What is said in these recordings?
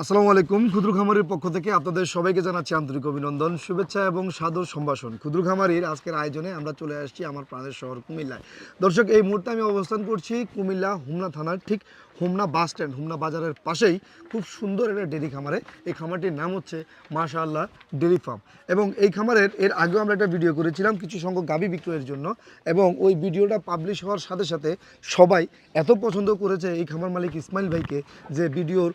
আসসালামু আলাইকুম, ক্ষুদ্র খামারির পক্ষ থেকে আপনাদের সবাইকে জানাচ্ছি আন্তরিক অভিনন্দন, শুভেচ্ছা এবং সাদর সম্ভাষণ। ক্ষুদ্র খামারির আজকের আয়োজনে আমরা চলে আসছি আমার প্রাণের শহর কুমিল্লায়। দর্শক, এই মুহূর্তে আমি অবস্থান করছি কুমিল্লা হুমনা থানার ঠিক হুমনা বাস স্ট্যান্ড, হুমনা বাজারের পাশেই খুব সুন্দর একটা ডেরি খামারে। এই খামারটির নাম হচ্ছে মাশাআল্লাহ ডেরি ফার্ম। এবং এই খামারের, এর আগেও আমরা একটা ভিডিও করেছিলাম কিছু সংখ্যক গাভী বিক্রয়ের জন্য। এবং ওই ভিডিওটা পাবলিশ হওয়ার সাথে সাথে সবাই এত পছন্দ করেছে এই খামার মালিক ইসমাইল ভাইকে যে ভিডিওর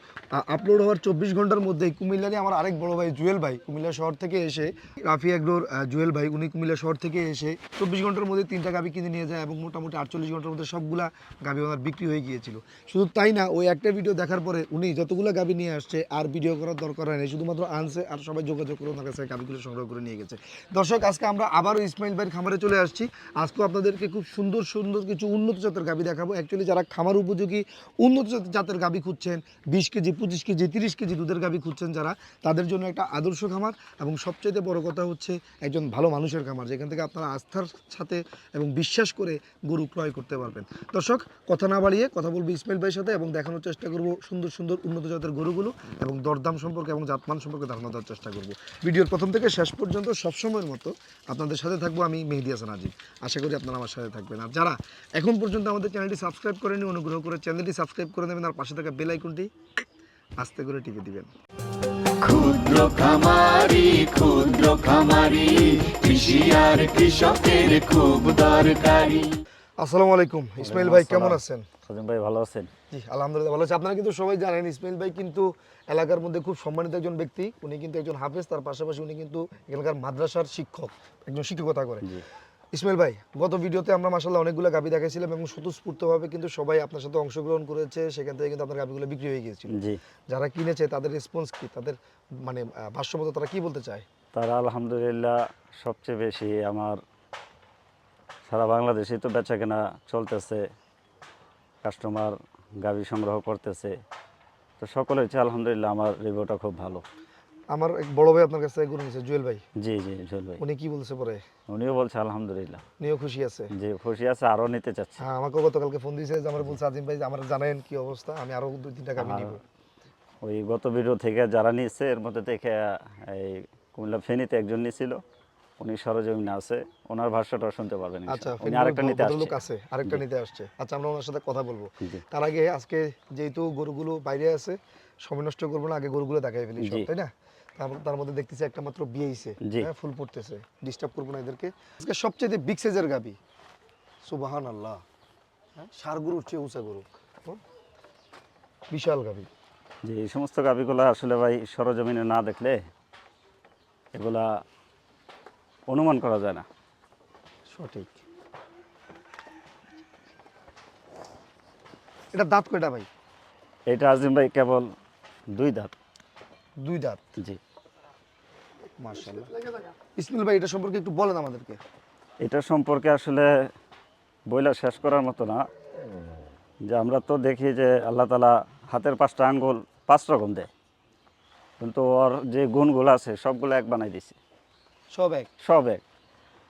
আপলোড হওয়ার চব্বিশ ঘণ্টার মধ্যেই কুমিল্লারই আমার আরেক বড় ভাই জুয়েল ভাই। কুমিল্লা শহর থেকে এসে রাফি আহ, জুয়েল ভাই উনি কুমিল্লা শহর থেকে এসে চব্বিশ ঘণ্টার মধ্যে তিনটা গাভী কিনে নিয়ে যায় এবং মোটামুটি আটচল্লিশ ঘণ্টার মধ্যে সবগুলা গাভী ওনার বিক্রি হয়ে গিয়েছিল। শুধু তাই না ওই একটা ভিডিও দেখার পরে উনি যতগুলো গাভী নিয়ে আসছে আর ভিডিও করার দরকার হয় না শুধুমাত্র আনছে আর সবাই যোগাযোগ করে ওনার কাছে গাভীগুলো সংগ্রহ করে নিয়ে গেছে। দর্শক আজকে আমরা আবারও ইসমাইল ভাইয়ের খামারে চলে আসছি। আজকেও আপনাদেরকে খুব সুন্দর সুন্দর কিছু উন্নত জাতের গাভী দেখাবো। অ্যাকচুয়ালি যারা খামার উপযোগী উন্নত জাত- জাতের গাভী খুঁজছেন বিশ কেজি পঁচিশ কেজি তিরিশ কেজি দুধের গাভী খুঁজছেন যারা, তাদের জন্য একটা আদর্শ খামার এবং সবচেয়ে বড় কথা হচ্ছে একজন ভালো মানুষের খামার, যেখান থেকে আপনারা আস্থার সাথে এবং বিশ্বাস করে গরু ক্রয় করতে পারবেন। দর্শক, কথা না বাড়িয়ে কথা বলব ইসমাইল ভাইয়ের সাথে এবং দেখানোর চেষ্টা করব সুন্দর সুন্দর উন্নত জাতের গরুগুলো এবং দরদাম সম্পর্কে এবং জাতমান সম্পর্কে ধারণা দেওয়ার চেষ্টা করব। ভিডিওর প্রথম থেকে শেষ পর্যন্ত সবসময়ের মতো আপনাদের সাথে থাকব আমি মেহেদি হাসান আজিব আশা করি আপনারা আমার সাথে থাকবেন। আর যারা এখন পর্যন্ত আমাদের চ্যানেলটি সাবস্ক্রাইব করেনি অনুগ্রহ করে চ্যানেলটি সাবস্ক্রাইব করে নেবেন আর পাশে থাকা বেল আইকনটি আস্তে করে টিপে দিবেন। ক্ষুদ্র খামারি ক্ষুদ্র খামারি কৃষি আর কৃষকের খুব দরকারি। আসসালামু আলাইকুম। ইসমাইল ভাই কেমন আছেন? সজিম ভাই ভালো আছেন? জি আলহামদুলিল্লাহ ভালো আছে। আপনারা কিন্তু সবাই জানেন ইসমাইল ভাই কিন্তু এলাকার মধ্যে খুব সম্মানিত একজন ব্যক্তি। উনি কিন্তু একজন হাফেজ তার পাশাপাশি উনি কিন্তু এখানকার মাদ্রাসার শিক্ষক একজন শিক্ষকতা করে জি। ইসমাইল ভাই গত ভিডিওতে আমরা মাসাল্লাহ অনেকগুলো গাবি দেখাইছিলাম এবং স্বতঃস্ফূর্তভাবে কিন্তু সবাই আপনার সাথে অংশগ্রহণ করেছে সেখান থেকে কিন্তু আপনার গাবিগুলো বিক্রি হয়ে গিয়েছিল। যারা কিনেছে তাদের রেসপন্স কি? তাদের মানে ভাষ্যমত তারা কি বলতে চায়? তারা আলহামদুলিল্লাহ সবচেয়ে বেশি আমার সারা বাংলাদেশে তো বেচা কেনা চলতেছে কাস্টমার গাভি সংগ্রহ করতেছে। তো সকলের চেয়ে আলহামদুলিল্লাহ আমার রিভিউটা খুব ভালো। আমার এক বড় ভাই আপনার কাছে গরু নিয়েছে জুয়েল ভাই। জি জি জল ভাই। উনি কি বলছে পরে? উনিও বলছে আলহামদুলিল্লাহ। উনিও খুশি আছে? যে খুশি আছে আরও নিতে চাচ্ছে। হ্যাঁ আমাকে গতকালকে ফোন দিয়েছে যে আমার বলছে আজিম ভাই আমার জানেন কি অবস্থা আমি আরও দুই তিনটা গাবি আর নিব। ওই গত ভিডিও থেকে যারা নিচ্ছে এর মধ্যে দেখে এই কুমিল্লা ফেনীতে একজন নিছিল উনি সরজমিনে আছে ওনার ভাষ্যটা শুনতে পারবেন আচ্ছা। উনি আরেকটা নিতে লোক আসছে আছে আরেকটা নিতে আসছে। আচ্ছা আমরা ওনার সাথে কথা বলব। তার আগে আজকে যেহেতু গরুগুলো বাইরে আছে সময় নষ্ট করব না আগে গরুগুলো দেখাই ফেলি তাই না? তার- মধ্যে দেখতেছি একটা মাত্র বিয়েছে জি। হ্যাঁ ফুল পড়তেছে। ডিস্টার্ব করব না এদেরকে। আজকে সবচেয়ে বিগ সাইজের গাবি। সুবাহান আল্লাহ হ্যাঁ সার গরু উঠছে উঁচা গরু? বিশাল গাবি। যে এই সমস্ত গাভিগুলো আসলে ভাই সরজমিনে না দেখলে এগুলা অনুমান করা যায় না। সঠিক। এটা দাঁত কয়টা ভাই? এটা আজিম ভাই কেবল দুই দাঁত। দুই দাঁত। জি। মার্শাল্লাহ ইসমাইল ভাই এটা সম্পর্কে একটু বলেন আমাদেরকে। এটা সম্পর্কে আসলে বইলা শেষ করার মতো না। যে আমরা তো দেখি যে আল্লাহ তালা হাতের পাঁচটা আঙ্গুল পাঁচ রকম দেয়। কিন্তু ওর যে গুণগুলো আছে সবগুলো এক বানাই দিছে। সব এক। সব এক।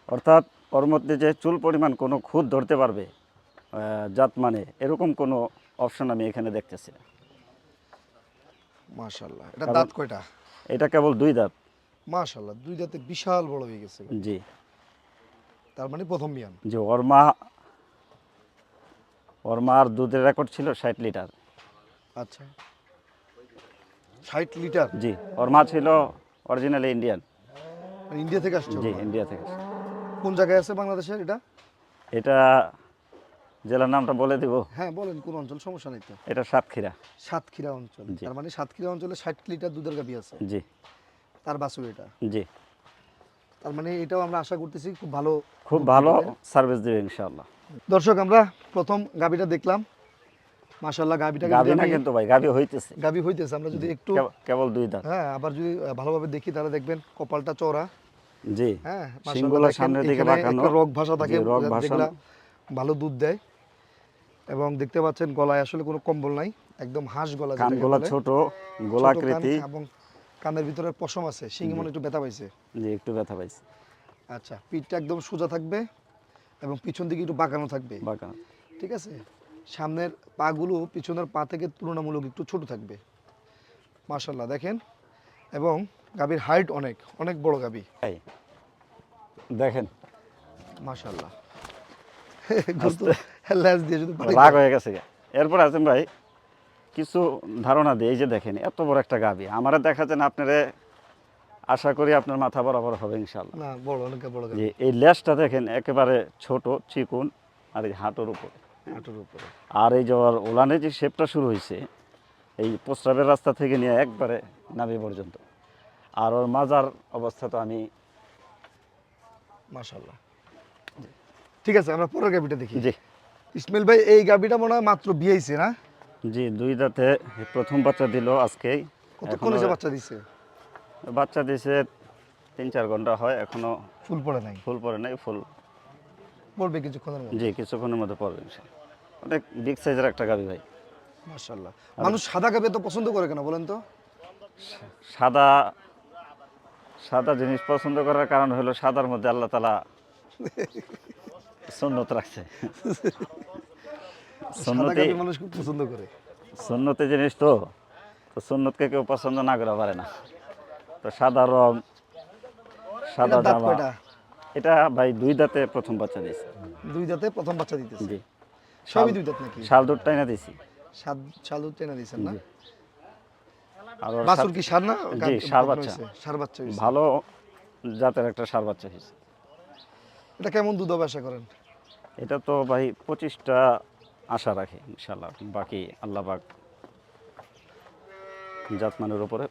অর্থাৎ ওর মধ্যে যে চুল পরিমাণ কোনো খুদ ধরতে পারবে জাত মানে এরকম কোনো অপশন আমি এখানে দেখতেছি না। মাশাল্লাহ এটা দাঁত কয়টা? এটা কেবল দুই দাঁত। মাশাল্লাহ দুই দাঁতে বিশাল বড় হয়ে গেছে। জি। তার মানে প্রথম বিয়ান যে ওর মা ওর মার দুধের রেকর্ড ছিল ষাট লিটার। আচ্ছা। ষাট লিটার? জি ওর মা ছিল অরিজিনালি ইন্ডিয়ান ইন্ডিয়া থেকে আসছে জি ইন্ডিয়া থেকে কোন জায়গায় আছে বাংলাদেশের এটা? এটা জেলার নামটা বলে দিব? হ্যাঁ বলেন কোন অঞ্চল? সমস্যা নেই তো। এটা সাতক্ষীরা। সাতক্ষীরা অঞ্চল। তার মানে সাতক্ষীরা অঞ্চলে ষাট লিটার দুধের গাবি আছে। জি। তার বাছুর এটা। জি। তার মানে এটাও আমরা আশা করতেছি খুব ভালো খুব ভালো সার্ভিস দেবে ইনশাআল্লাহ। দর্শক আমরা প্রথম গাবিটা দেখলাম। মাশাল্লাহ গাবিটা গাভি না কিন্তু ভাই গাভি হইতেছে। গাবি হইতেছে আমরা যদি একটু কেবল দুই দাঁত। হ্যাঁ আবার যদি ভালোভাবে দেখি তাহলে দেখবেন কপালটা চওড়া। জি। হ্যাঁ মাশাআল্লাহ শিংগুলো সামনের দিকে বাঁকানো রগ ভাষা থাকে রগ ভাষা ভালো দুধ দেয়। এবং দেখতে পাচ্ছেন গলায় আসলে কোনো কম্বল নাই একদম হাঁস গলা কানগুলা। ছোট গোলাকৃতি। এবং কানের ভিতরে পশম আছে শিঙে মনে একটু ব্যথা পাইছে। জি একটু ব্যথা পাইছে। আচ্ছা পিঠটা একদম সোজা থাকবে এবং পিছন দিকে একটু বাঁকানো থাকবে। বাঁকানো। ঠিক আছে? সামনের পাগুলো পিছনের পা থেকে তুলনামূলক একটু ছোট থাকবে। মাশাল্লাহ দেখেন? এবং গাভীর হাইট অনেক অনেক বড় গাভী। দেখেন। মাশাল্লাহ দিয়ে শুধু রাগ হয়ে গেছে এরপর আছেন ভাই কিছু ধারণা দিয়ে এই যে দেখেন এত বড় একটা গাবি। আমারা দেখা যায় না আপনারে আশা করি আপনার মাথা বরাবর হবে ইনশাল্লাহ না বড় অনেক বড় যে এই লেজটা দেখেন একেবারে ছোট চিকুন আর এই হাঁটুর উপর। হাঁটুর উপরে। আর এই যে ওর ওলানে যে শেপটা শুরু হয়েছে এই প্রস্রাবের রাস্তা থেকে নিয়ে একবারে নাভি পর্যন্ত। আর ওর মাজার অবস্থা তো আমি মাশাল্লাহ ঠিক আছে আমরা পরের গাভীটা দেখি। জি। ইসমাইল ভাই এই গাভীটা মনে হয় মাত্র বিয়েছে না? জি দুই দাঁতে প্রথম বাচ্চা দিল আজকেই। কতক্ষণ এসে বাচ্চা দিচ্ছে বাচ্চা দিছে তিন চার ঘণ্টা হয় এখনও ফুল পড়ে নাই? ফুল পড়ে নাই ফুল। পড়বে কিছুক্ষণের মধ্যে? জি কিছুক্ষণের মধ্যে পড়বে। অনেক বিগ সাইজের একটা গাবি ভাই। মাশাল্লাহ মানুষ সাদা গাভী তো পছন্দ করে কেন বলেন তো? সাদা সাদা জিনিস পছন্দ করার কারণ হলো সাদার মধ্যে আল্লাহ তালা সুন্নত রাখছে। সাদা মানুষ খুব পছন্দ করে। সুন্নতি জিনিস তো তো সুন্নতকে কেউ পছন্দ না করে পারে না। তো সাদা রং সাদা জামা। এটা ভাই দুই দাঁতে প্রথম বাচ্চা দিয়েছে। দুই দাঁতে প্রথম বাচ্চা দিতেছে? জি। সবই দুই দাঁত নাকি? শাল দুধটাই না দিছি সাত সালু টেনা দিছেন না? আর বাছুর কি সার না? জি, ষাঁড় বাচ্চা। সার বাচ্চা ভালো জাতের একটা সার বাচ্চা হয়েছে। এটা কেমন দুধ হবে আশা করেন? এটা তো ভাই পঁচিশটা আশা রাখি ইনশাল্লাহ বাকি আল্লাহ পাক জাতমানের উপরে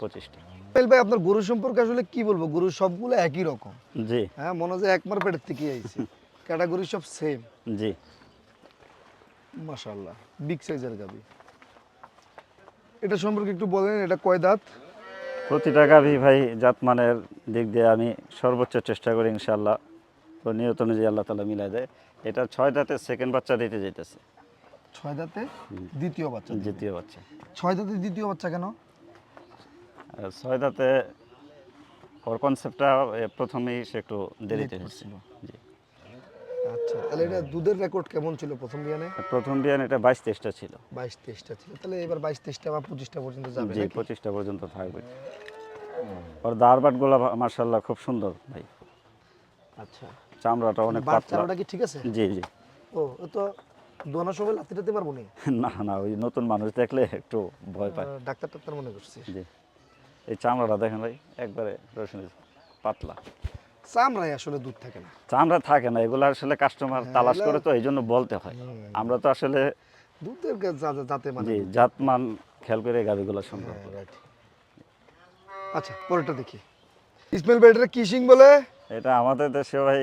পঁচিশটা। ইসমাইল ভাই আপনার গরু সম্পর্কে আসলে কি বলব? গরু সবগুলো একই রকম। জি। হ্যাঁ মনে হয় একমার পেটের থেকে আইছে। ক্যাটাগরি সব সেম জি। মাশাআল্লাহ বিগ সাইজের গাবি। এটা সম্পর্কে একটু বলেন এটা কয় দাঁত? প্রতিটা গাভী ভাই জাতমানের দিক দিয়ে আমি সর্বোচ্চ চেষ্টা করি ইনশাল্লাহ তো নিয়ত অনুযায়ী আল্লাহ তালা মিলাই দেয়। এটা ছয় দাঁতে সেকেন্ড বাচ্চা দিতে যেতেছে ছয় দাঁতে দ্বিতীয় বাচ্চা দ্বিতীয় বাচ্চা। ছয় দাঁতে দ্বিতীয় বাচ্চা কেন? ছয় দাঁতে ওর কনসেপ্টটা প্রথমেই সে একটু দেরিতে হয়েছিল জি। আচ্ছা তাহলে এটা দুধের রেকর্ড কেমন ছিল প্রথম বিয়ানে? প্রথম বিয়ান এটা বাইশ তেইশটা ছিল। বাইশ তেইশটা ছিল। তাহলে এবার বাইশ তেইশটা বা পঁচিশটা পর্যন্ত যাবে জি পঁচিশটা পর্যন্ত থাকবে। ওর দাঁড়বাটগুলো মার্শাল্লাহ খুব সুন্দর ভাই। আচ্ছা। চামড়াটা অনেক পাতলা। কি ঠিক আছে? জি জি। ও তো দোনো সময় লাথি টাতে পারব নি? না না ওই নতুন মানুষ দেখলে একটু ভয় পায়। ডাক্তার টাক্তার মনে করছি। জি। এই চামড়াটা দেখেন ভাই একবারে রসুন পাতলা। চামড়ায় আসলে দুধ থাকে না। চামড়া থাকে না এগুলো আসলে কাস্টমার তালাশ করে তো এই জন্য বলতে হয়। আমরা তো আসলে দুধের যাতে মানে জি জাতমান খেয়াল করে সংগ্রহ হ্যাঁ. আচ্ছা পরেরটা দেখি। ইসমাইল ভাই এটা কি বলে? এটা আমাদের দেশে ভাই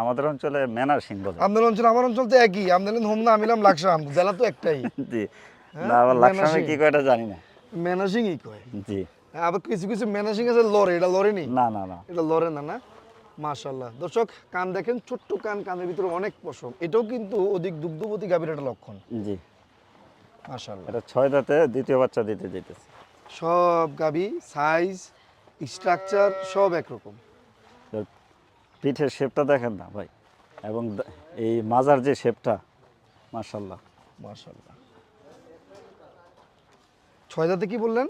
আমাদের অঞ্চলে ম্যানার সিং বলে। আপনার অঞ্চল আমার অঞ্চল তো একই। আমদালেন হোম না আমিলাম লাকসাম জেলা তো একটাই। জি। হ্যাঁ, না আবার লাকসামে কি সিং। কয়টা জানি না। ম্যানাসিংই কয়। জি। হ্যাঁ, আবার কিছু কিছু ম্যানাসিং আছে লরে। এটা লরে নি? না না না। এটা লরে না না? মাশাল্লাহ দর্শক কান দেখেন ছোট্ট কান কানের ভিতরে অনেক পশম। এটাও কিন্তু অধিক দুগ্ধবতী গাভীর একটা লক্ষণ। জি। মাশাল্লাহ এটা ছয় দাঁতে দ্বিতীয় বাচ্চা দিতে যেতেছে সব গাভী সাইজ স্ট্রাকচার সব একরকম। পিঠের শেপটা দেখেন না ভাই। এবং এই মাজার যে শেপটা মার্শাল্লাহ মাশাল্লাহ ছয় দাঁতে কি বললেন?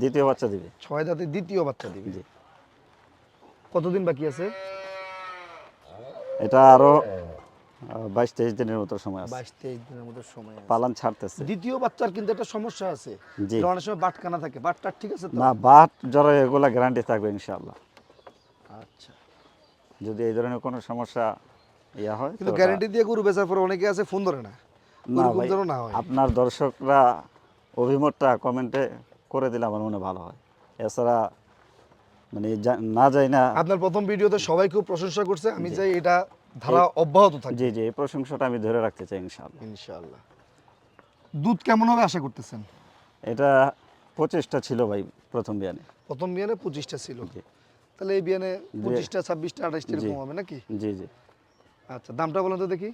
দ্বিতীয় বাচ্চা দিবে। ছয় দাঁতে দ্বিতীয় বাচ্চা দিবে। জি। কতদিন বাকি আছে? এটা আরও বাইশ তেইশ দিনের মতো সময় আছে। বাইশ তেইশ দিনের মধ্যে সময় পালান ছাড়তেছে। দ্বিতীয় বাচ্চার কিন্তু একটা সমস্যা আছে। জি। অনেক সময় বাটকানা থাকে। বাটটা ঠিক আছে না বাট জ্বর এগুলা গ্যারান্টি থাকবে ইনশাআল্লাহ। আচ্ছা। যদি এই ধরনের কোনো সমস্যা ইয়া হয় কিন্তু গ্যারান্টি দিয়ে গরু বেচার পর অনেকে আছে ফোন ধরে না। হয়। আপনার দর্শকরা অভিমতটা কমেন্টে করে দিলে আমার মনে ভালো হয়। এছাড়া মানে না যাই না আপনার প্রথম ভিডিওতে সবাই খুব প্রশংসা করছে আমি চাই এটা ধারা অব্যাহত থাকবে জি জি এই প্রশংসাটা আমি ধরে রাখতে চাই ইনশাআল্লাহ। ইনশাআল্লাহ। দুধ কেমন হবে আশা করতেছেন? এটা পঁচিশটা ছিল ভাই প্রথম বিয়ানে। প্রথম বিয়ানে পঁচিশটা ছিল। তাহলে এই বিয়ানে পঁচিশটা ছাব্বিশটা আঠাশটা। এরকম হবে নাকি? জি জি। আচ্ছা দামটা বলেন তো দেখি।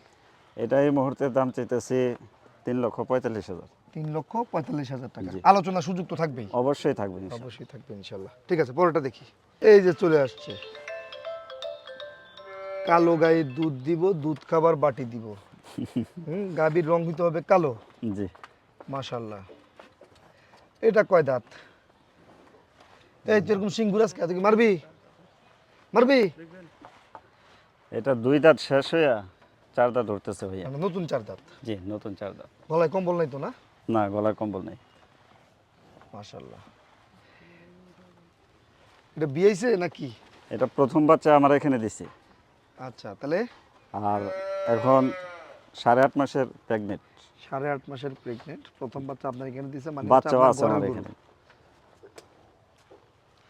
এটা এই মুহূর্তে দাম চাইতেছি তিন লক্ষ পঁয়তাল্লিশ হাজার। তিন লক্ষ পঁয়তাল্লিশ হাজার টাকা। আলোচনা সুযোগ তো থাকবেই। অবশ্যই থাকবে অবশ্যই থাকবে ইনশাল্লাহ। ঠিক আছে পরেরটা দেখি। এই যে চলে আসছে। কালো গায়ে দুধ দিব দুধ খাবার বাটি দিব। হুম গাভীর রং হইতে হবে কালো। জি। মাশাল্লাহ। এটা কয় দাঁত? এই যেরকম সিঙ্গুরাস কে তুই মারবি? মারবি? এটা দুই দাঁত শেষ হইয়া চার দাঁত ধরতেছে ভাইয়া। মানে নতুন চার দাঁত? জি নতুন চার দাঁত। গলায় কম্বল নাই তো না? না গলার কম্বল নেই। মাশাল্লাহ এটা বিয়েছে নাকি? এটা প্রথম বাচ্চা আমার এখানে দিছি। আচ্ছা তাহলে? আর এখন সাড়ে আট মাসের প্রেগনেন্ট সাড়ে আট মাসের প্রেগনেন্ট প্রথম বাচ্চা আপনার এখানে দিছে মানে বাচ্চাও আছে আমার এখানে।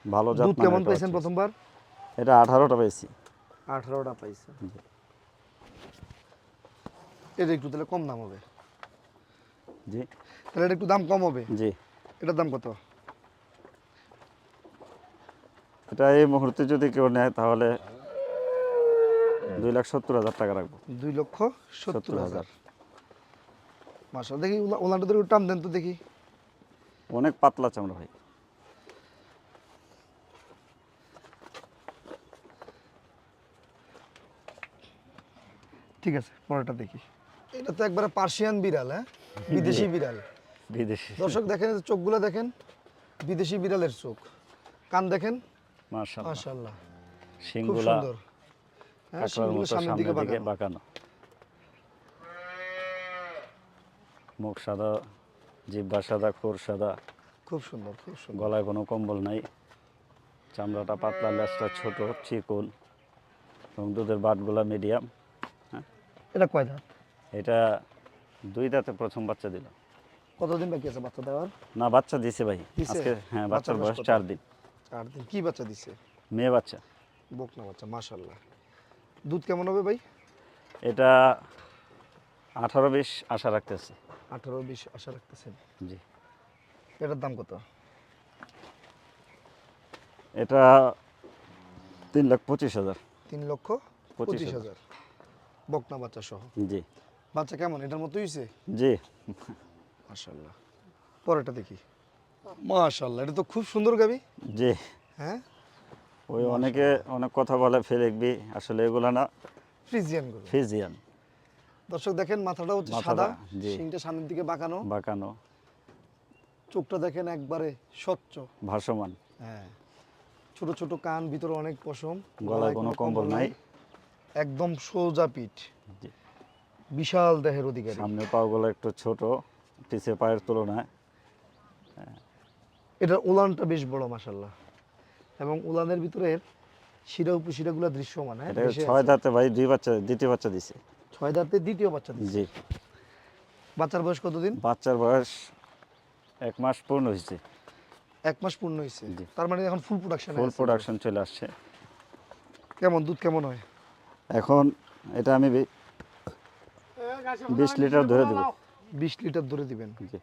ভালো জাত দুধ কেমন বাচ্চা। প্রথমবার? এটা আঠারোটা পেয়েছি আঠারোটা পাইছে এটা একটু তাহলে কম দাম হবে। জি। তাহলে এটা একটু দাম কম হবে? জি। এটার দাম কত? এটা এই মুহূর্তে যদি কেউ নেয় তাহলে দুই লাখ সত্তর হাজার টাকা রাখব। দুই লক্ষ সত্তর হাজার। হাজার। মাসা দেখি ওলা- ওলানটা ধরে টান দেন তো দেখি। অনেক পাতলা চামড়া ভাই। ঠিক আছে পরেরটা দেখি। এটা তো একবারে পার্সিয়ান বিড়াল হ্যাঁ? বিদেশি বিড়াল। বিদেশি। দর্শক দেখেন চোখগুলো দেখেন বিদেশি বিড়ালের চোখ। কান দেখেন? মার্শাল মাশাল্লাহ সিংগুলা সুন্দর। হ্যাঁ সামনের দিকে বাঁকানো। বাঁকানো। মুখ সাদা জিব্বা সাদা খোর সাদা। খুব সুন্দর খুব সুন্দর। গলায় কোনো কম্বল নাই। চামড়াটা পাতলা লেজটা ছোট চিকন এবং দুধের বাটগুলা মিডিয়াম এটা কয় দাঁত? এটা দুই দাঁতে প্রথম বাচ্চা দিল। কতদিন বাকি আছে বাচ্চা দেওয়ার? না বাচ্চা দিছে ভাই? আজকে হ্যাঁ বাচ্চার বয়স চার দিন। চার দিন। কি বাচ্চা দিছে? মেয়ে বাচ্চা। বকনা বাচ্চা মাশাল্লাহ দুধ কেমন হবে ভাই? এটা আঠারো বিশ আশা রাখতেছে। আঠারো বিশ আশা রাখতেছেন? জি। এটার দাম কত? এটা তিন লাখ পঁচিশ হাজার। তিন লক্ষ পঁচিশ হাজার। বকনা বাচ্চা সহ। জি। বাচ্চা কেমন? এটার মতো হয়েছে জি। মাশাল্লাহ পরেরটা দেখি। মাশাল্লাহ এটা তো খুব সুন্দর গাবি। জি। হ্যাঁ? ওই অনেকে অনেক কথা বলে ফেলেকবি আসলে এগুলো না ফ্রিজিয়ান গরু। ফিজিয়ান দর্শক দেখেন মাথাটা হচ্ছে সাদা। শিংটা সামনের দিকে বাঁকানো। বাঁকানো। চোখটা দেখেন একবারে স্বচ্ছ। ভাসমান। হ্যাঁ। ছোট ছোট কান ভিতরে অনেক পশম। গলায় কোনো কম্বল নাই। একদম সোজা পিঠ। বিশাল দেহের অধিকারী। সামনে পাগুলো একটু ছোট পিছে পায়ের তুলনায়। এটার উলানটা বেশ বড় মাসাল্লাহ এবং উলানের ভিতরে শিরা উপশিরাগুলো দৃশ্যমান হ্যাঁ এটা ছয়। দাঁতে ভাই দুই বাচ্চা দ্বিতীয় বাচ্চা দিছে। ছয় দাঁতে দ্বিতীয় বাচ্চা দিচ্ছে জি। বাচ্চার বয়স কতদিন? বাচ্চার বয়স এক মাস পূর্ণ হয়েছে। এক মাস পূর্ণ হয়েছে। তার মানে এখন ফুল প্রোডাকশন ফুল প্রোডাকশন চলে আসছে। কেমন দুধ কেমন হয়? এখন এটা আমি বিশ লিটার ধরে দেবো। বিশ লিটার ধরে দিবেন? জি।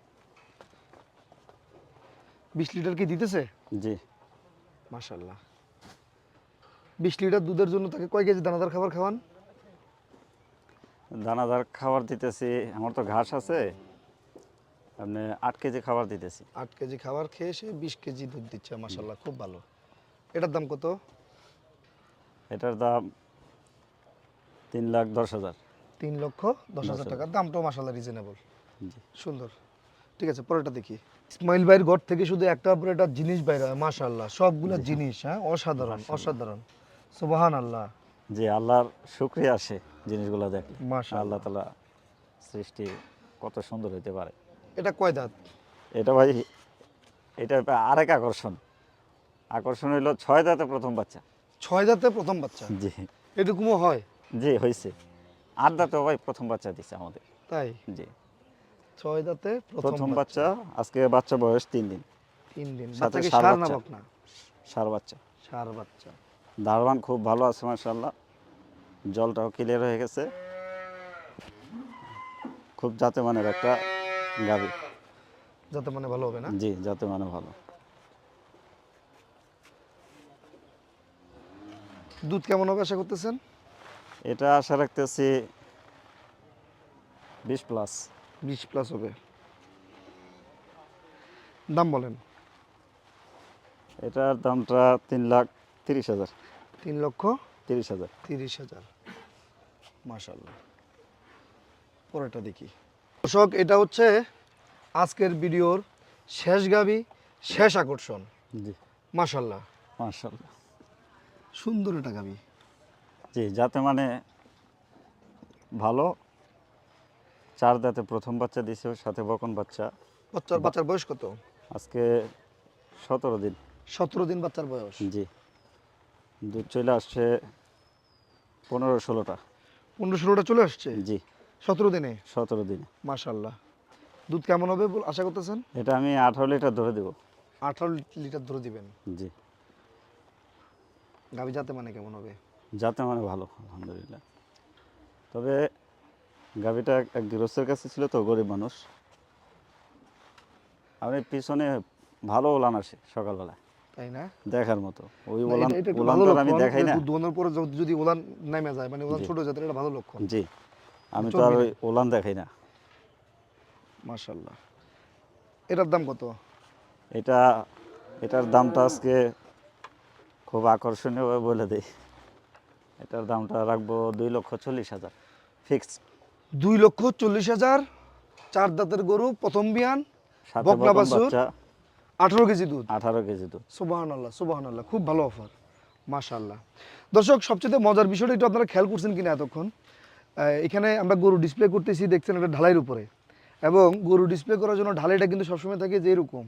বিশ লিটার কি দিতেছে? জি। মাশাল্লাহ বিশ লিটার দুধের জন্য তাকে কয় কেজি দানাদার খাবার খাওয়ান? দানাদার খাবার দিতেছি আমার তো ঘাস আছে আপনি আট কেজি খাবার দিতেছি। আট কেজি খাবার খেয়ে সে বিশ কেজি দুধ দিচ্ছে মাশাল্লাহ খুব ভালো। এটার দাম কত? এটার দাম তিন লাখ দশ হাজার। তিন লক্ষ দশ হাজার টাকা দামটাও মাশাল্লাহ রিজনেবল জি। সুন্দর। ঠিক আছে পরেরটা দেখি। ইসমাইল ভাইয়ের ঘর থেকে শুধু একটা পর একটা জিনিস বাইরে হয় মাশাল্লাহ সবগুলো জিনিস হ্যাঁ? অসাধারণ অসাধারণ। সুবাহান আল্লাহ জি আল্লাহর শুক্রিয়া আসে জিনিসগুলো দেখলে মাশাআল্লাহ। আল্লাহ তালা সৃষ্টি কত সুন্দর হতে পারে। এটা কয় দাঁত? এটা ভাই এটা আরেক আকর্ষণ। আকর্ষণ হইল ছয় দাঁতে প্রথম বাচ্চা। ছয় দাঁতে প্রথম বাচ্চা? জি। এটুকুমও হয়? জি হয়েছে। আট দাঁতেও ভাই প্রথম বাচ্চা দিছে আমাদের। তাই? জি। ছয় দাঁতে প্রথম বাচ্চা। আজকে বাচ্চা বয়স তিন দিন। তিন দিন। সাথে সার না। বকনা সার বাচ্চা। সার বাচ্চা। দারবান খুব ভালো আছে মাসাল্লাহ জলটাও ক্লিয়ার হয়ে গেছে। খুব জাতে মানের একটা গাভি। যাতে মানে ভালো হবে না? জি জাতে মানে ভালো। দুধ কেমন হবে আশা করতেছেন? এটা আশা রাখতেছি বিশ প্লাস বিশ প্লাস হবে। দাম বলেন। এটার দামটা তিন লাখ তিরিশ হাজার। তিন লক্ষ তিরিশ হাজার। তিরিশ হাজার। মাশাল্লাহ পরেরটা দেখি। দর্শক এটা হচ্ছে আজকের ভিডিওর শেষ গাবি শেষ আকর্ষণ। জি। মাশাল্লাহ মার্শাল্লাহ সুন্দর একটা গাবি। জি যাতে মানে ভালো চার দাঁতে প্রথম বাচ্চা দিছে সাথে বকন বাচ্চা। বাচ্চার বাচ্চার বয়স কত? আজকে সতেরো দিন। সতেরো দিন বাচ্চার বয়স। জি। দুধ চলে আসছে পনেরো ষোলোটা। পনেরো ষোলোটা চলে আসছে? জি। সতেরো দিনে? সতেরো দিনে। মাশাল্লাহ দুধ কেমন হবে আশা করতেছেন? এটা আমি আঠারো লিটার ধরে দেবো। আঠারো লিটার ধরে দিবেন। জি। গাবি যাতে মানে কেমন হবে? যাতে মানে ভালো আলহামদুলিল্লাহ। তবে গাভিটা এক- গৃহস্থের কাছে ছিল তো গরিব মানুষ। আমি পিছনে ভালো ওলান আসে সকালবেলায় তাই না? দেখার মতো। ওই ওলান ওলান তো আমি দেখাই না। দুধ পরে যদি- ওলান নেমে যায় মানে ওলান ছোট এটা ভালো লক্ষণ। জি। আমি তো আর ওই ওলান দেখাই না। মাশাল্লাহ এটার দাম কত? এটা এটার দামটা আজকে খুব আকর্ষণীয় বলে দিই। এটার দামটা রাখব দুই লক্ষ চল্লিশ হাজার। ফিক্স দুই লক্ষ চল্লিশ হাজার চার দাঁতের গরু প্রথম বিয়ান বকনা বাছুর? আঠারো কেজি দুধ। আঠারো কেজি দুধ। সুবাহান আল্লাহ সুবাহান আল্লাহ খুব ভালো অফার মাশাল্লাহ দর্শক সবচেয়ে মজার বিষয়টা একটু আপনারা খেয়াল করছেন কিনা এতক্ষণ? এখানে আমরা গরু ডিসপ্লে করতেছি দেখছেন এটা ঢালাইয়ের উপরে। এবং গরু ডিসপ্লে করার জন্য ঢালাইটা কিন্তু সবসময় থাকে যে এরকম।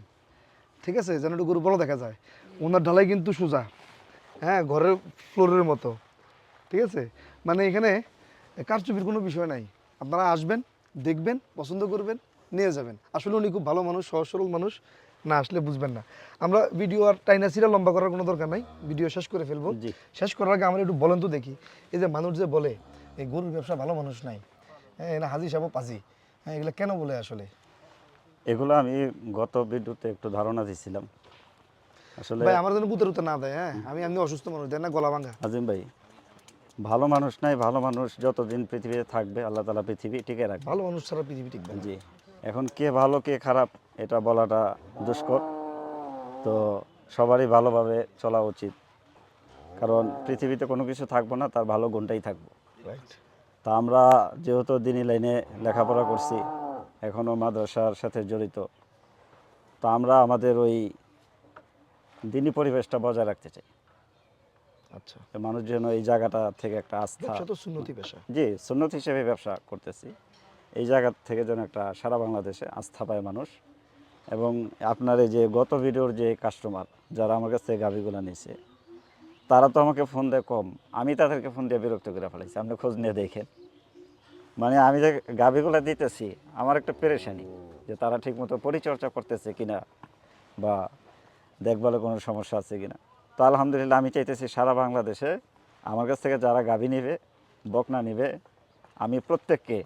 ঠিক আছে? যেন একটু গরু বড় দেখা যায়। ওনার ঢালাই কিন্তু সোজা। হ্যাঁ ঘরের ফ্লোরের মতো। ঠিক আছে? মানে এখানে কারচুপির কোনো বিষয় নাই। আপনারা আসবেন দেখবেন পছন্দ করবেন নিয়ে যাবেন। আসলে উনি খুব ভালো মানুষ সহজ সরল মানুষ না আসলে বুঝবেন না। আমরা ভিডিও আর টাইনা সিরা লম্বা করার কোনো দরকার নাই। ভিডিও শেষ করে ফেলব। শেষ করার আগে আমরা একটু বলেন তো দেখি। এই যে মানুষ যে বলে এই গরুর ব্যবসা ভালো মানুষ নাই। হ্যাঁ এনা হাজি সাহেব পাজি। হ্যাঁ এগুলো কেন বলে আসলে? এগুলো আমি গত ভিডিওতে একটু ধারণা দিছিলাম। আসলে ভাই আমার জন্য বুতের উত্তর না দেয় হ্যাঁ? আমি এমনি অসুস্থ মানুষ দেয় না গলা ভাঙা। আজিম ভাই ভালো মানুষ নাই ভালো মানুষ যতদিন পৃথিবীতে থাকবে আল্লাহ তালা পৃথিবী টিকে রাখবে। ভালো মানুষ ছাড়া পৃথিবী টিকবে জি। এখন কে ভালো কে খারাপ এটা বলাটা দুষ্কর। তো সবারই ভালোভাবে চলা উচিত। কারণ পৃথিবীতে কোনো কিছু থাকব না তার ভালো গুণটাই থাকব। তা আমরা যেহেতু দিনী লাইনে লেখাপড়া করছি এখনও মাদ্রাসার সাথে জড়িত তা আমরা আমাদের ওই দিনী পরিবেশটা বজায় রাখতে চাই। আচ্ছা। মানুষ যেন এই জায়গাটা থেকে একটা আস্থা তো সুন্নতি পেশা। জি সুন্নত হিসেবে ব্যবসা করতেছি। এই জায়গা থেকে যেন একটা সারা বাংলাদেশে আস্থা পায় মানুষ। এবং আপনার এই যে গত ভিডিওর যে কাস্টমার যারা আমার কাছ থেকে গাভিগুলো নিয়েছে তারা তো আমাকে ফোন দেয় কম। আমি তাদেরকে ফোন দিয়ে বিরক্ত করে ফেলাইছি। আপনি খোঁজ নিয়ে দেখেন। মানে আমি যে গাভিগুলো দিতেছি আমার একটা পেরেশানি যে তারা ঠিকমতো পরিচর্যা করতেছে কিনা বা দেখভালে কোনো সমস্যা আছে কিনা। তো আলহামদুলিল্লাহ আমি চাইতেছি সারা বাংলাদেশে আমার কাছ থেকে যারা গাভী নেবে বকনা নেবে আমি প্রত্যেককে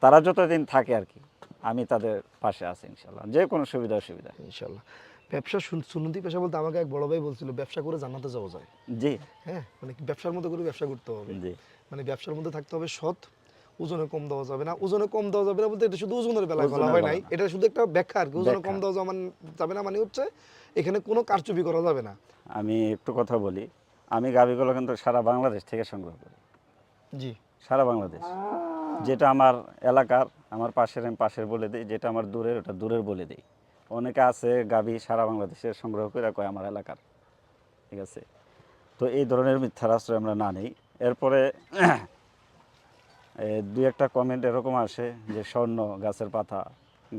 তারা যতদিন থাকে আর কি আমি তাদের পাশে আছি ইনশাল্লাহ যে কোনো সুবিধা অসুবিধা। ইনশাল্লাহ ব্যবসা সুন- সুন্নতি পেশা বলতে আমাকে এক বড় ভাই বলছিল ব্যবসা করে জান্নাতে যাওয়া যায়। জি। হ্যাঁ মানে ব্যবসার মতো করে ব্যবসা করতে হবে। জি। মানে ব্যবসার মধ্যে থাকতে হবে সৎ ওজনে কম দেওয়া যাবে না। ওজনে কম দেওয়া যাবে না বলতে এটা শুধু ওজনের বেলায় বলা হয় নাই। এটা শুধু একটা ব্যাখ্যা আর কি। ওজনে কম দেওয়া যাবে না মানে হচ্ছে এখানে কোনো কারচুপি করা যাবে না। আমি একটু কথা বলি। আমি গাভিগুলো কিন্তু সারা বাংলাদেশ থেকে সংগ্রহ করি। জি। সারা বাংলাদেশ। যেটা আমার এলাকার আমার পাশের আমি পাশের বলে দিই যেটা আমার দূরের ওটা দূরের বলে দিই। অনেকে আছে গাভী সারা বাংলাদেশে সংগ্রহ করে কয় আমার এলাকার। ঠিক আছে? তো এই ধরনের মিথ্যার আশ্রয় আমরা না নেই। এরপরে দুই একটা কমেন্ট এরকম আসে যে স্বর্ণ গাছের পাতা।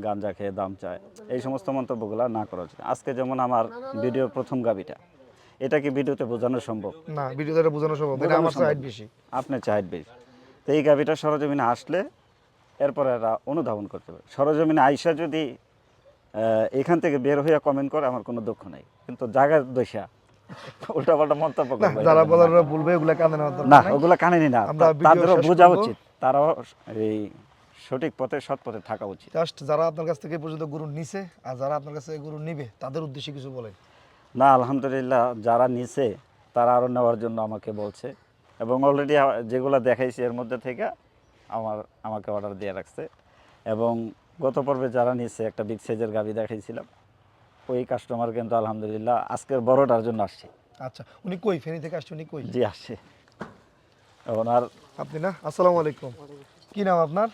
গাঞ্জা খেয়ে দাম চায়। এই সমস্ত মন্তব্যগুলো না করা উচিত আজকে যেমন আমার ভিডিওর প্রথম গাবিটা এটা কি ভিডিওতে বোঝানো সম্ভব? না ভিডিও দ্বারা বোঝানো সম্ভব এটা আমার। সাইড বেশি। আপনার চাহিদ বেশি। তো এই গাবিটা সরজমিনে আসলে এরপরে এরা অনুধাবন করতে পারে। সরজমিনে আইসা যদি এখান থেকে বের হইয়া কমেন্ট করে আমার কোনো দুঃখ নাই। কিন্তু জায়গার দোষা উল্টাপাল্টা মন্তব্য করবে। যারা বলার। বলবে ওগুলা নেওয়ার না। ওগুলা কানেনি না। ভিডিও তাদেরও বোঝা উচিত। তারাও এই সঠিক পথে সৎ পথে থাকা উচিত। জাস্ট যারা আপনার কাছ থেকে পর্যন্ত গরু নিছে আর যারা আপনার কাছে গরু নিবে তাদের উদ্দেশ্যে কিছু বলেন। না আলহামদুলিল্লাহ যারা নিছে তারা আরও নেওয়ার জন্য আমাকে বলছে। এবং অলরেডি যেগুলো দেখাইছি এর মধ্যে থেকে আমার আমাকে অর্ডার দিয়ে রাখছে। এবং গত পর্বে যারা নিছে একটা বিগ সাইজের গাবি দেখাইছিলাম ওই কাস্টমার কিন্তু আলহামদুলিল্লাহ আজকের বড়টার জন্য আসছে। আচ্ছা উনি কই? ফেনী থেকে আসছে উনি কই? জি আসছে। ওনার আপনি না? আসসালামু আলাইকুম। কি নাম আপনার?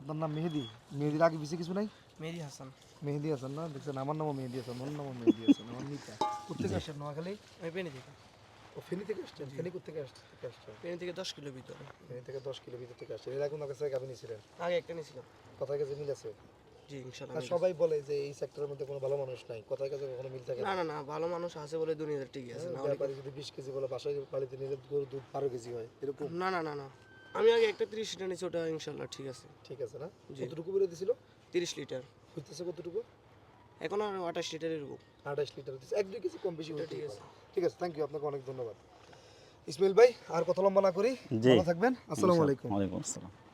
আপনার নাম মেহেদি? মেহেদির আগে বেশি কিছু নাই? মেহেদি হাসান। মেহেদি হাসান না? দেখছেন আমার নামও মেহেদি হাসান ওর নামও মেহেদি হাসান আমার মিতা। কোথেকে আসছেন নোয়াখালী? আমি পেনি থেকে। ও ফেনী থেকে আসছেন? ফেনী কোথেকে আসছেন? থেকে আসছেন। পেনি থেকে দশ কিলো ভিতরে ফেনী থেকে দশ কিলো ভিতর থেকে আসছেন। এর আগে ওনার কাছে গাভী নিয়েছিলেন আগে একটা নিয়েছিলাম কথার কাছে মিল আছে? সবাই বলে যে এই সেক্টরের মধ্যে কোনো ভালো মানুষ নাই। কথার কাছে কখনো মিল থাকে না। না না ভালো মানুষ আছে বলে দুনিয়াতে টিকে আছে না হলে- যদি বিশ কেজি বলে বাসায় বাড়িতে নিলে গরুর দুধ বারো কেজি হয় এরকম? না না না না। আমি আগে একটা তিরিশ লিটার নিয়েছি ওটা ইনশাল্লাহ ঠিক আছে। ঠিক আছে না। কতটুকু বেরো দিছিল? তিরিশ লিটার। হইতেছে কতটুকু? এখন আর আঠাশ লিটারের এরকম আঠাশ লিটার দিচ্ছে এক দুই কেজি কম বেশি ঠিক আছে। ঠিক আছে থ্যাংক ইউ আপনাকে অনেক ধন্যবাদ। ইসমাইল ভাই আর কথা লম্বা না করি। ভালো থাকবেন। আসসালামু আলাইকুম। ওয়ালাইকুম আসসালাম।